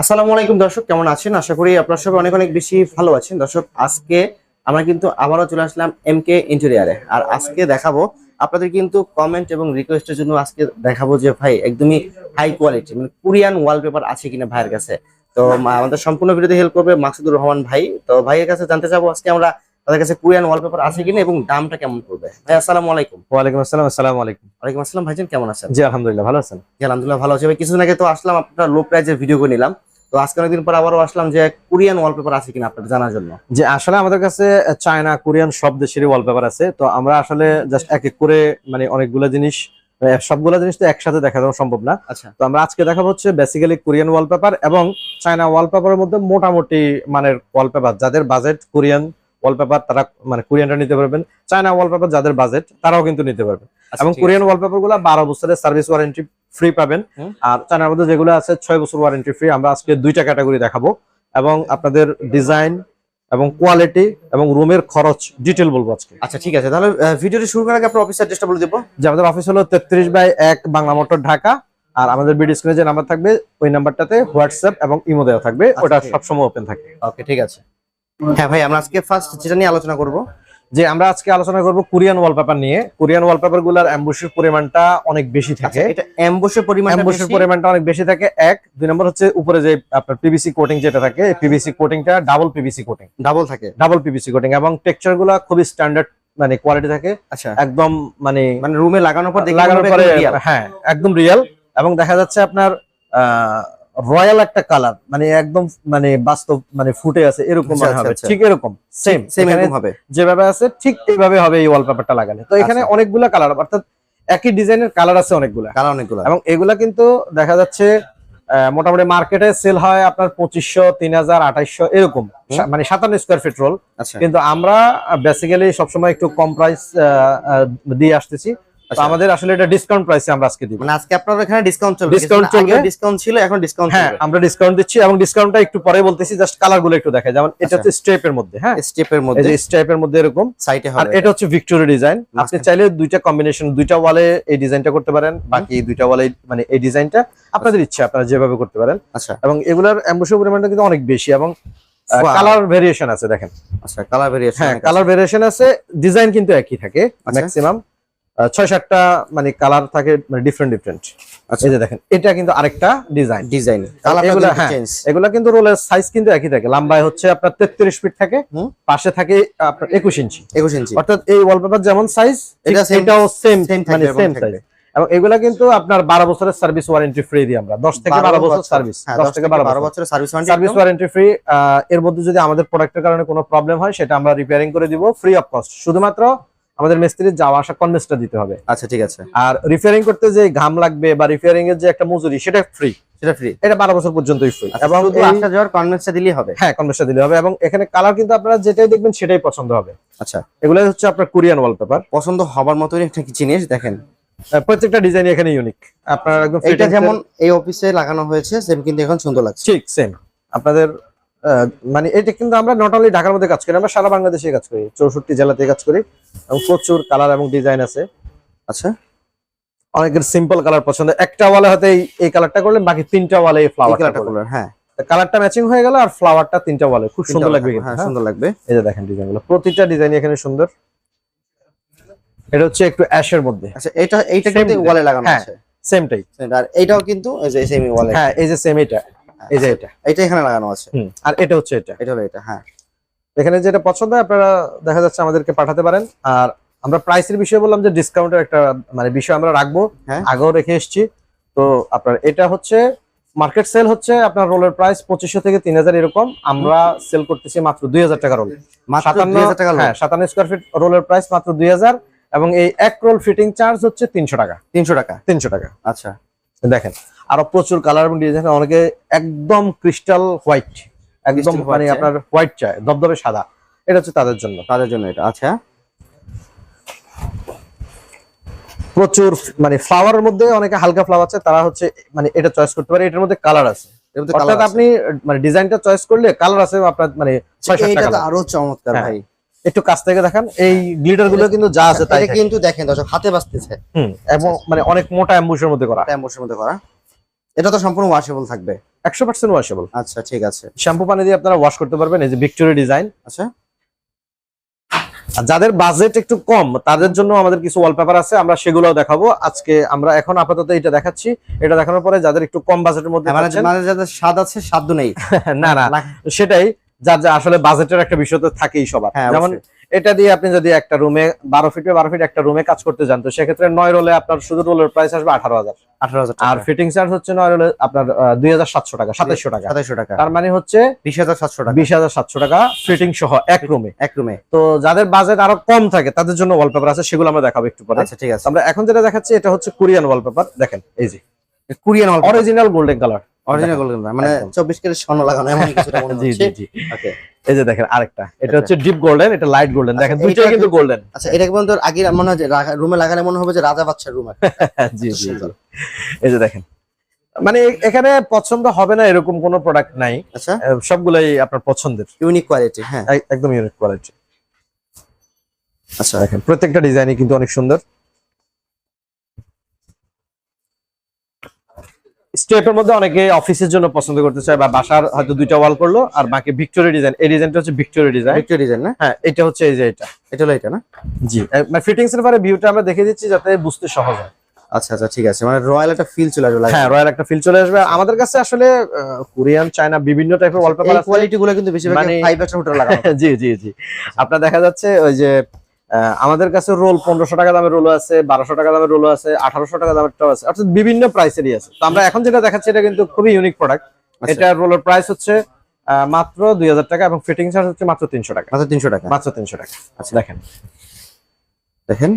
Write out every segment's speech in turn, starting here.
আসসালামু আলাইকুম দর্শক কেমন আছেন? আশা করি আপনার সবাই অনেক অনেক বেশি ভালো আছেন। দর্শক আজকে আমরা কিন্তু আবারও চলে আসলাম এম কে ইন্টেরিয়ারে আর আজকে দেখাবো আপনাদের কিন্তু কমেন্ট এবং রিকোয়েস্টের জন্য আজকে দেখাবো যে ভাই একদমই হাই কোয়ালিটি মানে কোরিয়ান ওয়ালপেপার আছে কিনা ভাইয়ের কাছে। তো আমাদের সম্পূর্ণ ভিডিওতে হেল্প করবে মাকসুদুর রহমান ভাই। তো ভাইয়ের কাছে জানতে চাবো আজকে আমরা তাদের কাছে কোরিয়ান ওয়ালপেপার আছে কিনা এবং দামটা কেমন পড়বে। ভাই আসসালামু আলাইকুম। ওয়ালাইকুম আসসালাম আসসালামু আলাইকুম। ওয়ালাইকুম আসসালাম ভাইজান কেমন আছেন? জি আলহামদুলিল্লাহ ভালো আছেন। জি আলহামদুলিল্লাহ ভালো আছে। ভাই কিছুদিন আগে তো আসলাম আপনার লো প্রাইজের ভিডিও করে নিলাম। তো আজকে অনেকদিন পর আবারও আসলাম যে কোরিয়ান ওয়ালপেপার আছে কিনা আপনার জানার জন্য। যে আসলে আমাদের কাছে চায়না কোরিয়ান সব দেশেরই ওয়ালপেপার আছে। তো আমরা আসলে জাস্ট এক এক করে মানে অনেকগুলো জিনিস সবগুলো জিনিস তো একসাথে দেখা দেওয়া সম্ভব না। আচ্ছা। তো আমরা আজকে দেখাবো হচ্ছে বেসিক্যালি কোরিয়ান ওয়ালপেপার এবং চায়না ওয়ালপেপারের মধ্যে মোটামুটি মানের ওয়ালপেপার যাদের বাজেট কোরিয়ান ওয়ালপেপার তারা মানে কোরিয়ানটা নিতে পারবেন। চায়না ওয়ালপেপার যাদের বাজেট তারাও কিন্তু নিতে পারবেন। আচ্ছা, এবং কোরিয়ান ওয়ালপেপারগুলো বারো বছরের সার্ভিস ওয়ারেন্টি ফ্রি পাবেন। আর চায়নার মধ্যে যেগুলো আছে ছয় বছর ওয়ারেন্টি ফ্রি আমরা আজকে দুইটা ক্যাটাগরি দেখাবো। এবং আপনাদের ডিজাইন এবং কোয়ালিটি এবং রুমের খরচ ডিটেল বলব আজকে। আচ্ছা ঠিক আছে। তাহলে ভিডিওটি শুরু করার আগে আপনার অফিস অ্যাড্রেসটা বলে দেবো। যে আমাদের অফিস হলো তেত্রিশ বাই এক বাংলা মোটর ঢাকা। আর আমাদের বিডি স্ক্রিনে যে নাম্বার থাকবে ওই নাম্বারটাতে হোয়াটসঅ্যাপ এবং ইমো দেওয়া থাকবে। আচ্ছা, ওটা সবসময় ওপেন থাকে। ওকে ঠিক আছে। হ্যাঁ ভাই আমরা আজকে ফার্স্ট যেটা নিয়ে আলোচনা করব যে আমরা আজকে আলোচনা করব কোরিয়ান ওয়ালপেপার নিয়ে। কোরিয়ান ওয়ালপেপারগুলার অ্যাম্বুসির পরিমাণটা অনেক বেশি থাকে। আচ্ছা এটা এমবসের পরিমাণ পরিমাণটা অনেক বেশি থাকে। এক দুই নম্বর হচ্ছে উপরে যে আপনার পিভিসি কোটিং যেটা থাকে পিভিসি কোটিংটা ডাবল পিভিসি কোটিং ডাবল থাকে? ডাবল পিভিসি কোটিং এবং টেক্সচারগুলা খুবই স্ট্যান্ডার্ড মানে কোয়ালিটি থাকে। আচ্ছা। একদম মানে মানে রুমে লাগানোর পর লাগানোর পরে হ্যাঁ একদম রিয়েল এবং দেখা যাচ্ছে আপনার রয়্যাল একটা কালার মানে একদম মানে বাস্তব মানে ফুটে আছে এরকম আচ্ছা, আচ্ছা, হবে। আচ্ছা। ঠিক এরকম সেম সেম এরকম হবে। যেভাবে আছে ঠিক এইভাবে হবে এই ওয়ালপেপারটা লাগালে। তো এখানে। অনেকগুলা কালার অর্থাৎ একই ডিজাইনের কালার আছে অনেকগুলা। কালার অনেকগুলো। এবং এগুলা কিন্তু দেখা যাচ্ছে মোটামুটি মার্কেটে সেল হয় আপনার পঁচিশশো তিন হাজার আঠাইশশো এরকম। মানে সাতান্ন স্কোয়ার ফিট রোল আচ্ছা। কিন্তু আমরা বেসিক্যালি সবসময় একটু কম প্রাইস দিয়ে আসতেছি। আমাদের আসলে এটা ডিসকাউন্ট প্রাইসে আমরা আজকে দিব। মানে আজকে আপনার এখানে ডিসকাউন্ট চলবে। আগে চলবে। ডিসকাউন্ট ছিল এখন ডিসকাউন্ট হ্যাঁ আমরা ডিসকাউন্ট দিচ্ছি এবং ডিসকাউন্টটা একটু পরে বলতেছি জাস্ট কালারগুলো একটু দেখায় যেমন এটা আচ্ছা। হচ্ছে স্টেপের মধ্যে হ্যাঁ? স্টেপের এই মধ্যে। যে স্টেপের মধ্যে এরকম। সাইটে আর এটা হচ্ছে ভিক্টোরিয়া ডিজাইন আপনি চাইলে দুইটা কম্বিনেশন দুইটা ওয়ালে এই ডিজাইনটা করতে পারেন বাকি দুইটা ওয়ালে মানে এই ডিজাইনটা আপনাদের ইচ্ছা আপনারা যেভাবে করতে পারেন। আচ্ছা। এবং এগুলার অ্যাম্বুসের পরিমাণটা কিন্তু অনেক বেশি এবং কালার ভেরিয়েশন আছে দেখেন। আচ্ছা কালার ভেরিয়েশন হ্যাঁ কালার ভেরিয়েশন আছে। ডিজাইন কিন্তু একই থাকে আচ্ছা। ম্যাক্সিমাম ছয় সাতটা মানে কালার থাকে মানে ডিফারেন্ট ডিফারেন্ট আচ্ছা। এই যে দেখেন এটা কিন্তু আরেকটা ডিজাইন ডিজাইন এগুলা, কিন্তু হ্যাঁ। রোলের সাইজ কিন্তু একই থাকে। লম্বায় হচ্ছে আপনার তেত্রিশ ফিট থাকে পাশে থাকে আপনার একুশ ইঞ্চি 21 ইঞ্চি অর্থাৎ এই ওয়ালপেপার যেমন সাইজ এটাও সেম মানে সেম সাইজ এবং এগুলা কিন্তু আপনার বারো বছরের সার্ভিস ওয়ারেন্টি ফ্রি দিই আমরা। দশ থেকে বারো বছর সার্ভিস হ্যাঁ দশ থেকে বারো বছর। বছরের service warranty service warranty free এর মধ্যে যদি আমাদের প্রোডাক্টের কারণে কোনো প্রবলেম হয় সেটা আমরা রিপেয়ারিং করে দিব ফ্রি অফ কস্ট শুধুমাত্র আমাদের মিস্ত্রির যাওয়া আসা কনভেন্সটা দিতে হবে। আচ্ছা ঠিক আছে। আর রিপেয়ারিং করতে যে ঘাম লাগবে বা রিপেয়ারিং এর যে একটা মজুরি সেটা ফ্রি সেটা ফ্রি এটা বারো বছর পর্যন্তই ফ্রি এবং এবং আসা যাওয়ার কনভেন্সটা দিলেই হবে? হ্যাঁ কনভেন্সটা দিলে হবে এবং এখানে কালার কিন্তু আপনারা যেটাই দেখবেন সেটাই পছন্দ হবে। আচ্ছা। এগুলো হচ্ছে আপনার কোরিয়ান ওয়ালপেপার পছন্দ হবার মতোই একটা জিনিস দেখেন। প্রত্যেকটা ডিজাইন এখানে ইউনিক আপনার একদম এর- যেমন এই অফিসে লাগানো হয়েছে সেম কিন্তু এখন সুন্দর লাগছে। ঠিক সেম আপনাদের মানে এটা কিন্তু আমরা নট অনলি ঢাকার মধ্যে কাজ করি আমরা সারা বাংলাদেশে কাজ করি চৌষট্টি জেলাতে কাজ করি এবং প্রচুর কালার এবং ডিজাইন আছে। আচ্ছা অনেকের সিম্পল কালার পছন্দ একটা ওয়ালে হয়তো এই কালারটা করলে বাকি তিনটা ওয়ালে এই ফ্লাওয়ারটা কালারটা করলেন। হ্যাঁ। কালারটা ম্যাচিং হয়ে গেল আর ফ্লাওয়ারটা তিনটা ওয়ালে খুব সুন্দর লাগবে হ্যাঁ হ্যাঁ? সুন্দর লাগবে। এই যে দেখেন ডিজাইনগুলো প্রতিটা ডিজাইন এখানে সুন্দর। এটা হচ্ছে একটু অ্যাশের মধ্যে। আচ্ছা এটা এইটা কিন্তু ওয়ালে লাগানো হ্যাঁ। আছে? সেমটাই আর এইটাও কিন্তু এই যে সেম ওয়ালে হ্যাঁ এই যে সেম এটা। এই যে এটা। এইটা এখানে লাগানো আছে। আর এটা হচ্ছে এটা। এটা হলো এটা হ্যাঁ। এখানে যেটা পছন্দ হয় আপনারা দেখা যাচ্ছে আমাদেরকে পাঠাতে পারেন। আর আমরা প্রাইসের বিষয়ে বললাম যে ডিসকাউন্টের একটা মানে বিষয় আমরা রাখব। হ্যাঁ। আগেও রেখে এসেছি। তো আপনার এটা হচ্ছে মার্কেট সেল হচ্ছে আপনার রোলের প্রাইস পঁচিশশো থেকে তিন হাজার এরকম। আমরা সেল করতেছি মাত্র দুই হাজার টাকা রোল সাতান্ন টাকা হ্যাঁ সাতান্ন স্কোয়ার ফিট রোলের প্রাইস মাত্র দুই হাজার। এবং এই এক রোল ফিটিং চার্জ হচ্ছে তিনশো টাকা। 300 টাকা। তিনশো টাকা। আচ্ছা। দেখেন আরও প্রচুর কালার এবং ডিজাইন অনেকে একদম ক্রিস্টাল হোয়াইট একদম মানে আপনার হোয়াইট চায় দবদবে সাদা। এটা হচ্ছে তাদের জন্য। তাদের জন্য এটা আচ্ছা। প্রচুর মানে ফ্লাওয়ারের মধ্যে অনেকে হালকা ফ্লাওয়ার আছে তারা হচ্ছে মানে এটা চয়েস করতে পারে। এটার মধ্যে কালার আছে। এর মধ্যে অর্থাৎ আপনি মানে ডিজাইনটা চয়েস করলে কালার আছে আপনার মানে এইটা তো আরও চমৎকার হ্যাঁ, ভাই। একটু কাছ থেকে দেখান এই গ্লিটারগুলো কিন্তু যা আছে তাই এটা কিন্তু দেখেন দর্শক হাতে বাজতেছে। হুম, এবং মানে অনেক মোটা অ্যাম্বুশের মধ্যে করা। এটা মধ্যে করা। এটা তো সম্পূর্ণ ওয়াশেবল থাকবে। একশো পার্সেন্ট ওয়াশেবল আচ্ছা ঠিক আছে। শ্যাম্পু পানি দিয়ে আপনারা ওয়াশ করতে পারবেন এই যে ভিক্টোরি ডিজাইন। আচ্ছা। যাদের বাজেট একটু কম তাদের জন্য আমাদের কিছু ওয়ালপেপার আছে আমরা সেগুলোও দেখাবো। আজকে আমরা এখন আপাতত এটা দেখাচ্ছি। এটা দেখানোর পরে যাদের একটু কম বাজেটের মধ্যে মানে মানে যাদের স্বাদ আছে সাধ্য নেই। না না সেটাই যার যা আসলে বাজেটের একটা বিষয় তো থাকেই সবার। হ্যাঁ, যেমন এটা দিয়ে আপনি যদি একটা রুমে বারো ফিট বারো ফিট একটা রুমে কাজ করতে যান তো সেক্ষেত্রে নয় রোলে আপনার শুধু রোলের প্রাইস আসবে আঠারো হাজার। আর ফিটিং চার্জ হচ্ছে রোলে আপনার দুই হাজার সাতশো টাকা সাতাইশশো টাকা। সাতাইশো টাকা। তার মানে হচ্ছে বিশ হাজার সাতশো টাকা। বিশ হাজার সাতশো টাকা ফিটিং সহ এক রুমে এক রুমে তো যাদের বাজেট আরও কম থাকে তাদের জন্য ওয়ালপেপার আছে সেগুলো আমরা দেখাবো একটু পরে। আচ্ছা ঠিক আছে। আমরা এখন যেটা দেখাচ্ছি এটা হচ্ছে কোরিয়ান ওয়ালপেপার দেখেন এই যে। Korean original golden colour original golden মানে চব্বিশ কেজি স্বর্ণ লাগানো এমন কিছুটা মনে জি হচ্ছে। জি জি। ওকে এই যে দেখেন আরেকটা এটা এটা। হচ্ছে ডিপ গোল্ডেন এটা লাইট গোল্ডেন দেখেন আচ্ছা, দুইটাই কিন্তু গোল্ডেন আচ্ছা এটা কিন্তু আগে মনে হয় রুমে লাগালে মনে হবে যে রাজা বাচ্চার রুম জি জি এই যে দেখেন। মানে এখানে পছন্দ হবে না এরকম কোনো প্রোডাক্ট নাই। আচ্ছা। সবগুলাই আপনার পছন্দের। ইউনিক কোয়ালিটি হ্যাঁ। একদম ইউনিক কোয়ালিটি আচ্ছা। দেখেন প্রত্যেকটা ডিজাইনই কিন্তু অনেক সুন্দর। স্টেপের মধ্যে অনেকে অফিসের জন্য পছন্দ করতে চায় বা বাসার হয়তো দুইটা ওয়াল করল আর বাকি ভিক্টোরিয়া ডিজাইন এই ডিজাইনটা হচ্ছে ভিক্টোরিয়া ডিজাইন ভিক্টোরিয়া ডিজাইন না? হ্যাঁ এটা হচ্ছে এই যে এটা। এটা হলো এটা না? জি। মানে ফিটিংস এর পরে ভিউটা আমরা দেখে দিচ্ছি যাতে বুঝতে সহজ হয়। আচ্ছা আচ্ছা ঠিক আছে। মানে রয়্যাল একটা ফিল চলে আসবে হ্যাঁ রয়্যাল একটা ফিল চলে আসবে। আমাদের কাছে আসলে কোরিয়ান চায়না বিভিন্ন টাইপের ওয়ালপেপার আছে। কোয়ালিটি গুলো কিন্তু বেশিরভাগ ফাইভ স্টার হোটেল লাগানো। জি জি জি। আপনার দেখা যাচ্ছে ওই যে আমাদের কাছে রোল পনেরোশো টাকা দামের রোলও আছে বারোশো টাকা দামের রোলও আছে আঠারোশো টাকা দামের টাও আছে। অর্থাৎ বিভিন্ন প্রাইসেরই আছে। তো আমরা এখন যেটা দেখাচ্ছি এটা কিন্তু খুবই ইউনিক প্রোডাক্ট আচ্ছা। এটা রোলের প্রাইস হচ্ছে মাত্র দুই হাজার টাকা এবং ফিটিং চার্জ হচ্ছে মাত্র তিনশো টাকা। মাত্র তিনশো টাকা। মাত্র তিনশো টাকা। আচ্ছা। দেখেন। দেখেন।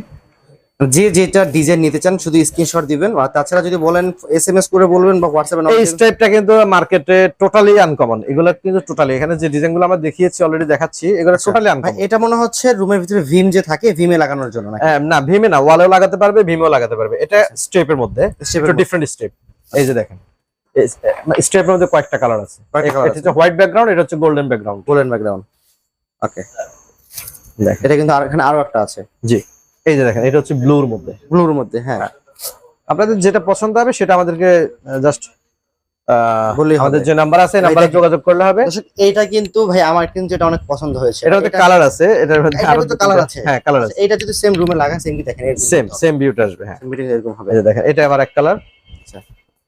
যে যেটা ডিজাইন নিতে চান শুধু স্ক্রিনশট দিবেন। আর তাছাড়া যদি বলেন এসএমএস করে বলবেন বা হোয়াটসঅ্যাপে এই স্টাইপটা কিন্তু মার্কেটে টোটালি আনকমন এগুলো কিন্তু টোটালি এখানে যে ডিজাইনগুলো আমরা দেখিয়েছি অলরেডি দেখাচ্ছি এগুলো টোটালি ভাই আনকমন এটা মনে হচ্ছে রুমের ভিতরে ভিম যে থাকে ভিমে লাগানোর জন্য না ভিমে না। ওয়ালেও লাগাতে পারবে ভিমেও লাগাতে পারবে। এটা স্টেপের মধ্যে। Step একটু ডিফারেন্ট স্টেপ এই যে দেখেন। স্টেপের মধ্যে কয়েকটা কালার আছে। এটা হচ্ছে হোয়াইট ব্যাকগ্রাউন্ড এটা হচ্ছে golden background golden background okay দেখেন। এটা কিন্তু আর এখানে আরও একটা আছে। জি। এই যে দেখেন এটা হচ্ছে ব্লুর মধ্যে। ব্লুর মধ্যে হ্যাঁ। আপনাদের যেটা পছন্দ হবে সেটা আমাদেরকে জাস্ট হবে। আমাদের যে নাম্বার আছে নাম্বারে যোগাযোগ করলে হবে। এইটা কিন্তু ভাই আমার কিন্তু এটা অনেক পছন্দ হয়েছে। এটা এটা- কালার আছে এটার মধ্যে আরও দুটো- colour আছে? হ্যাঁ কালার আছে। এইটা যদি সেম রুমে লাগান সেম কি দেখেন সেম সেম ভিউটা আসবে হ্যাঁ। মিটিং এরকম হবে। এই যে দেখেন এটা আবার এক কালার আচ্ছা।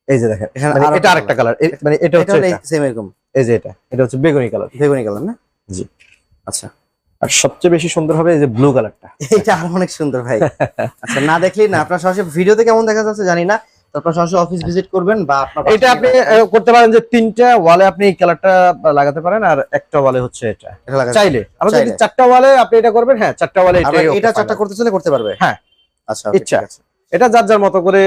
এই যে দেখেন এখানে মানে এটা আরেকটা কালার মানে এটা এটা হচ্ছে এটা। সেম এরকম। এই যে এটা এটা হচ্ছে বেগুনি কালার বেগুনি কালার না? জি। আচ্ছা। আর সবচেয়ে বেশি সুন্দর হবে এই যে ব্লু কালারটা এটা আরও অনেক সুন্দর ভাই। আচ্ছা না দেখলি না আপনার সরাসরি ভিডিওতে কেমন দেখা যাচ্ছে জানি না তো আপনার সরাসরি অফিস ভিজিট করবেন বা আপনার এটা আপনি করতে পারেন যে তিনটা ওয়ালে আপনি এই কালারটা লাগাতে পারেন আর একটা ওয়ালে হচ্ছে এটা। চাইলে। আমরা যদি চারটা ওয়ালে আপনি এটা করবেন হ্যাঁ চারটা ওয়ালে এটা চারটা করতে চাইলে করতে পারবে? হ্যাঁ। আচ্ছা ইচ্ছা। আছে। এটা যার যার মতো করে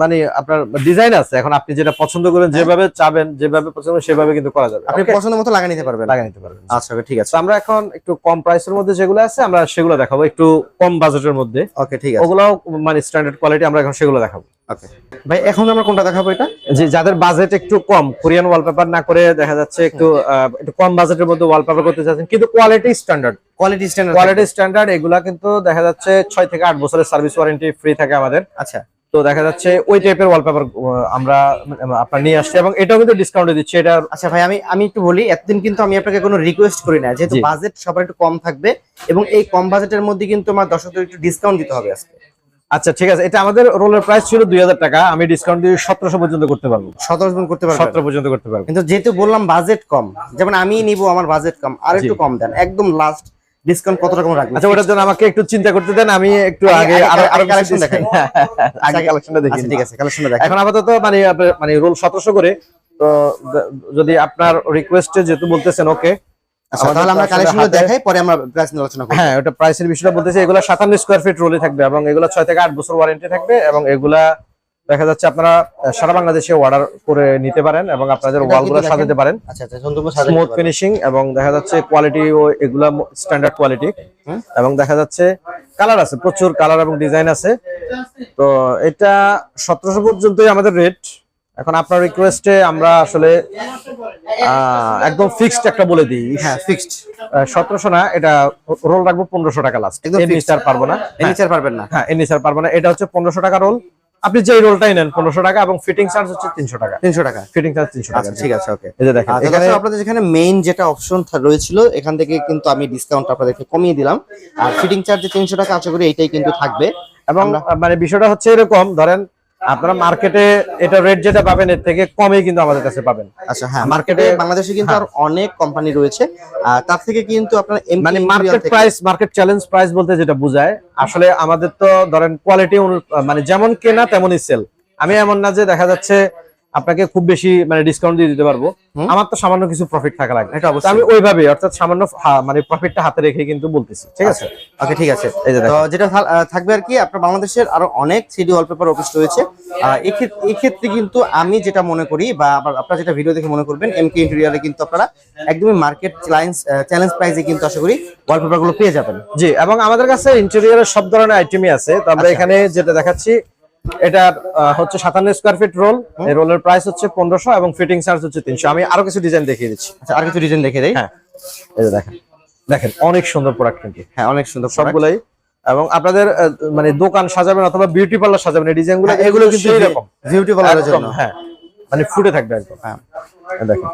মানে আপনার ডিজাইন আছে এখন আপনি যেটা পছন্দ করেন হ্যাঁ। যেভাবে চাবেন যেভাবে পছন্দ সেভাবে কিন্তু করা যাবে। আপনি পছন্দ মতো লাগিয়ে নিতে পারবেন। লাগিয়ে নিতে পারবেন। আচ্ছা ঠিক আছে। আমরা এখন একটু কম প্রাইসের মধ্যে যেগুলো আছে আমরা সেগুলো দেখাবো একটু কম বাজেটের মধ্যে। ওকে ঠিক আছে। ওগুলো মানে স্ট্যান্ডার্ড কোয়ালিটি আমরা এখন সেগুলো দেখাবো। ওকে ভাই এখন আমরা কোনটা দেখাবো এটা? যে যাদের বাজেট একটু কম কোরিয়ান ওয়ালপেপার না করে দেখা যাচ্ছে একটু একটু কম বাজেটের মধ্যে ওয়ালপেপার করতে চাচ্ছেন কিন্তু quality standard quality standard quality standard এগুলা কিন্তু দেখা যাচ্ছে ছয় থেকে আট বছরের সার্ভিস ওয়ারেন্টি ফ্রি থাকে আমাদের। আচ্ছা। তো দেখা যাচ্ছে ওই টাইপের ওয়ালপেপার আমরা আপনার নিয়ে আসছি এবং এটাও কিন্তু ডিসকাউন্টে দিচ্ছি এটা আচ্ছা ভাই আমি আমি একটু বলি এতদিন কিন্তু আমি আপনাকে কোনো রিকোয়েস্ট করি না যেহেতু বাজেট সবার একটু কম থাকবে এবং এই কম বাজেটের মধ্যে কিন্তু আমার দর্শকদের একটু ডিসকাউন্ট দিতে হবে আজকে। আচ্ছা ঠিক আছে। এটা আমাদের রোলের প্রাইস ছিল দুই হাজার টাকা। আমি ডিসকাউন্ট দিয়ে সতেরোশো পর্যন্ত করতে পারব। সতেরো জন করতে পারব সতেরো পর্যন্ত করতে পারব। কিন্তু যেহেতু বললাম বাজেট কম যেমন আমি নিব আমার বাজেট কম। আর একটু কম দেন একদম লাস্ট ডিসকাউন্ট কত রকম রাখবেন? আচ্ছা ওটার জন্য আমাকে একটু চিন্তা করতে দেন আমি একটু আগে- আগে আগে- আরও আগে আরও collection দেখাই দেখাই। আগে কালেকশনটা দেখি। আচ্ছা ঠিক আছে কালেকশনটা এখন আপাতত মানে মানে রোল সতেরোশো করে তো যদি আপনার রিকোয়েস্টে যেহেতু বলতেছেন ওকে আচ্ছা তাহলে আমরা তো আসলে কালেকশনটা দেখাই পরে আমরা প্রাইস নিয়ে আলোচনা করব। হ্যাঁ ওটা প্রাইসের বিষয়টা বলতেছি এগুলো স্কোয়ার ফিট রোলে থাকবে এবং এগুলো থেকে বছর ওয়ারেন্টি থাকবে এবং এগুলা দেখা যাচ্ছে আপনারা সারা বাংলাদেশে অর্ডার করে নিতে পারেন এবং আপনাদের ওয়ালগুলো সাজাতে পারেন। আচ্ছা আচ্ছা সম্পূর্ণ সাজাতে স্মুথ ফিনিশিং এবং দেখা যাচ্ছে কোয়ালিটি ও এগুলা স্ট্যান্ডার্ড কোয়ালিটি। এবং দেখা যাচ্ছে কালার আছে প্রচুর কালার এবং ডিজাইন আছে। তো এটা সতেরোশো পর্যন্তই আমাদের রেট এখন আপনার রিকোয়েস্টে আমরা আসলে একদম ফিক্সড একটা বলে দিই। হ্যাঁ ফিক্সড সতেরোশো না এটা রোল রাখব পনেরোশো টাকা লাস্ট আর পারব না। এর পারবেন না। হ্যাঁ এর পারব না। এটা হচ্ছে পনেরোশো টাকা রোল আপনি যে রোলটাই নেন পনেরোশো টাকা এবং ফিটিং চার্জ হচ্ছে তিনশো টাকা। তিনশো টাকা। ফিটিং চার্জ তিনশো টাকা। আচ্ছা ঠিক আছে ওকে এই যে দেখেন এখানে আপনাদের যেখানে মেইন যেটা অপশন রয়েছিল এখান থেকে কিন্তু আমি ডিসকাউন্ট আপনাদেরকে কমিয়ে দিলাম। আর ফিটিং চার্জ তিনশো টাকা আশা করি এইটাই কিন্তু থাকবে। এবং মানে বিষয়টা হচ্ছে এরকম ধরেন আপনারা মার্কেটে এটা রেট যেটা পাবেন এর থেকে কমে কিন্তু আমাদের কাছে পাবেন। আচ্ছা হ্যাঁ মার্কেটে- বাংলাদেশে কিন্তু আর অনেক কোম্পানি রয়েছে তার থেকে কিন্তু আপনার মানে market price market challenge price বলতে যেটা বোঝায় আসলে আমাদের তো ধরেন কোয়ালিটি মানে যেমন কেনা তেমনই সেল আমি এমন না যে দেখা যাচ্ছে আপনাকে খুব বেশি মানে ডিসকাউন্ট দিয়ে দিতে পারব। আমার তো সামান্য কিছু প্রফিট থাকা লাগবে এটা অবশ্যই। আমি ওইভাবে অর্থাৎ সামান্য মানে প্রফিটটা হাতে রেখে কিন্তু বলতেছি। ঠিক আছে? ওকে ঠিক আছে। এই যে তো যেটা থাকবে আর কি আপনার বাংলাদেশের আরও অনেক থ্রিডি ওয়ালপেপার অফিস রয়েছে। এক্ষেত্রে এক্ষেত্রে কিন্তু আমি যেটা মনে করি বা আপনারা যেটা ভিডিও দেখে মনে করবেন এমকে ইন্টেরিয়ারে কিন্তু আপনারা একদমই মার্কেট চ্যালেঞ্জ চ্যালেঞ্জ প্রাইসে কিন্তু আশা করি ওয়ালপেপারগুলো পেয়ে যাবেন। জি এবং আমাদের কাছে ইন্টেরিয়রের সব ধরনের আইটেমই আছে। তো আমরা আচ্ছা। এখানে যেটা দেখাচ্ছি এটা হচ্ছে সাতান্ন স্কোয়ার ফিট রোল এই রোলের প্রাইস হচ্ছে পনেরোশো এবং ফিটিং চার্জ হচ্ছে তিনশো। আমি আরও কিছু ডিজাইন দেখিয়ে দিচ্ছি। আচ্ছা আর কিছু ডিজাইন দেখে দেই? হ্যাঁ। এই যে দেখেন। দেখেন অনেক সুন্দর প্রোডাক্ট কিন্তু। হ্যাঁ অনেক সুন্দর। সবগুলাই। এবং আপনাদের মানে দোকান সাজাবেন অথবা বিউটি পার্লার সাজাবেন এই ডিজাইনগুলো হ্যাঁ, এগুলো কিন্তু সেই রকম। বিউটি পার্লারের জন্য। হ্যাঁ। মানে ফুটে থাকবে একদম। হ্যাঁ। এই দেখেন।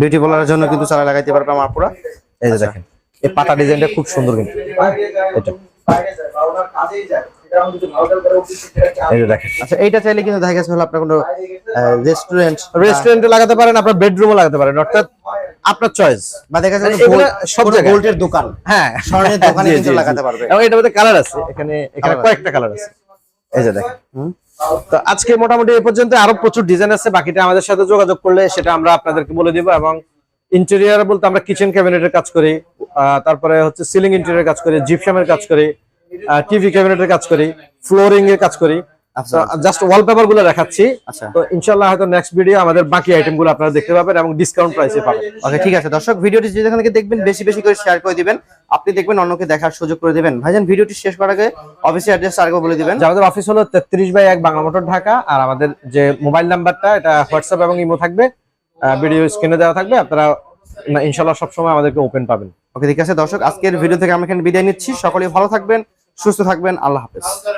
বিউটি পার্লারের জন্য কিন্তু চালা লাগাইতে পারবে আমার পুরা। এই যে দেখেন। এই পাতা ডিজাইনটা খুব সুন্দর কিন্তু। এটা। এই যে দেখেন আচ্ছা এইটা চাইলে কিন্তু দেখা গেছে হলো আপনার কোনো রেস্টুরেন্ট রেস্টুরেন্টে লাগাতে পারেন আপনার বেডরুমে লাগাতে পারেন অর্থাৎ আপনার চয়েস বা দেখা যাচ্ছে মানে সব গোল্ডের দোকান। হ্যাঁ স্বর্ণের দোকানে কিন্তু জি, জি। লাগাতে পারবে। এবং এটার মধ্যে কালার আছে এখানে এখানে কয়েকটা কালার আছে। এই যে দেখেন তো আজকে মোটামুটি এই পর্যন্ত আরও প্রচুর ডিজাইন আছে বাকিটা আমাদের সাথে যোগাযোগ করলে সেটা আমরা আপনাদেরকে বলে দিব এবং ইন্টেরিয়ার বলতে আমরা কিচেন ক্যাবিনেটের কাজ করি আহ, তারপরে হচ্ছে সিলিং ইন্টেরিয়র কাজ করি জিপসামের কাজ করি টিভি ক্যাবিনেটের কাজ করি ফ্লোরিং এর কাজ করি। জাস্ট ওয়ালপেপারগুলো দেখাচ্ছি। আচ্ছা। তো ইনশাল্লাহ হয়তো নেক্সট ভিডিও আমাদের বাকি আইটেমগুলো আপনারা দেখতে পাবেন এবং ডিসকাউন্ট প্রাইসে পাবেন। ওকে ঠিক আছে। দর্শক ভিডিওটি যেখান থেকে দেখবেন বেশি বেশি করে শেয়ার করে দিবেন। আপনি দেখবেন অন্যকে দেখার সুযোগ করে দিবেন। ভাইজান ভিডিওটি শেষ করার আগে অফিসের অ্যাড্রেস আরেকবার বলে দিবেন। আমাদের অফিস হলো তেত্রিশ বাই এক বাংলা মোটর ঢাকা। আর আমাদের যে মোবাইল নাম্বারটা এটা হোয়াটসঅ্যাপ এবং ইমো থাকবে। ভিডিও স্ক্রিনে দেওয়া থাকবে। আপনারা না, ইনশাল্লাহ সবসময় আমাদেরকে ওপেন পাবেন। ওকে ঠিক আছে দর্শক আজকের ভিডিও থেকে আমি এখানে বিদায় নিচ্ছি। সকলেই ভালো থাকবেন সুস্থ থাকবেন আল্লাহ হাফেজ।